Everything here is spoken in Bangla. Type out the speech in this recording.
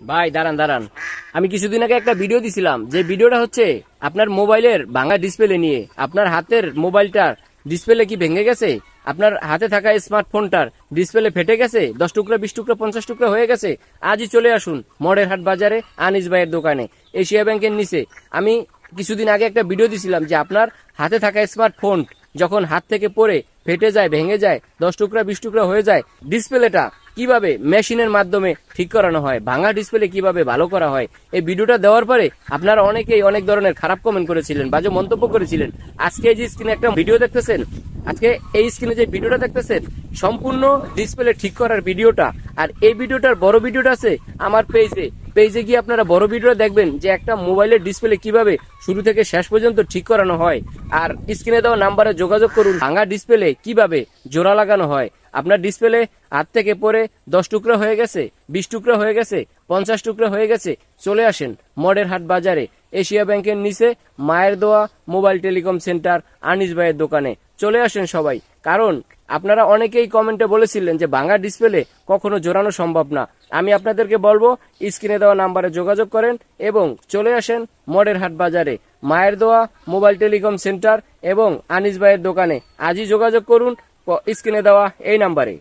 ভাই, দাঁড়ান দাঁড়ান। আমি কিছুদিন আগে একটা ভিডিও দিছিলাম। যে ভিডিওটা হচ্ছে আপনার মোবাইলের ভাঙা ডিসপ্লে নিয়ে। আপনার হাতের মোবাইলটার ডিসপ্লে কি ভেঙে গেছে? আপনার হাতে থাকা স্মার্টফোনটার ডিসপ্লে ফেটে গেছে? দশ টুকরা, বিশ টুকরা, পঞ্চাশ টুকরা হয়ে গেছে? আজই চলে আসুন মডের হাট বাজারে, আনিস ভাইয়ের দোকানে, এশিয়া ব্যাংকের নিচে। আমি কিছুদিন আগে একটা ভিডিও দিছিলাম যে আপনার হাতে থাকা স্মার্টফোন যখন হাত থেকে পড়ে, ফেটে যায়, ভেঙে যায়, দশ টুকরা, বিশ টুকরা হয়ে যায় ডিসপ্লেটা কীভাবে মেশিনের মাধ্যমে ঠিক করানো হয়। ভাঙা ডিসপ্লে কীভাবে ভালো করা হয়? এই ভিডিওটা দেওয়ার পরে আপনারা অনেকেই অনেক ধরনের খারাপ কমেন্ট করেছিলেন, বাজে মন্তব্য করেছিলেন। আজকে এই যে স্ক্রিনে একটা ভিডিও দেখতেছেন? আজকে এই স্ক্রিনে যে ভিডিওটা দেখতেছেন, সম্পূর্ণ ডিসপ্লে ঠিক করার ভিডিওটা আর এই ভিডিওটার বড় ভিডিওটা আছে আমার পেজে পেজে গিয়ে আপনারা বড় ভিডিওটা দেখবেন যে একটা মোবাইলের ডিসপ্লে কীভাবে শুরু থেকে শেষ পর্যন্ত ঠিক করানো হয়। আর স্ক্রিনে দেওয়া নাম্বারে যোগাযোগ করুন, ভাঙা ডিসপ্লে কীভাবে জোড়া লাগানো হয়। আপনার ডিসপ্লে হাত থেকে পরে দশ টুকরা হয়ে গেছে। বিশ টুকরা হয়ে গেছে, পঞ্চাশ টুকরা হয়ে গেছে, চলে আসেন মডের হাট বাজারে। এশিয়া ব্যাংকের নিচে মায়ের দোয়া, মোবাইল টেলিকম সেন্টার, আনিস ভাইয়ের দোকানে। চলে আসেন সবাই। কারণ আপনারা অনেকেই কমেন্টে বলেছিলেন যে ভাঙা ডিসপ্লে কখনো জোরানো সম্ভব না। আমি আপনাদেরকে বলব, স্ক্রিনে দেওয়া নাম্বারে যোগাযোগ করেন এবং চলে আসেন মডের হাট বাজারে। মায়ের দোয়া, মোবাইল টেলিকম সেন্টার এবং আনিস ভাইয়ের দোকানে। আজই যোগাযোগ করুন, স্ক্রিনে দেওয়া এই নাম্বারে।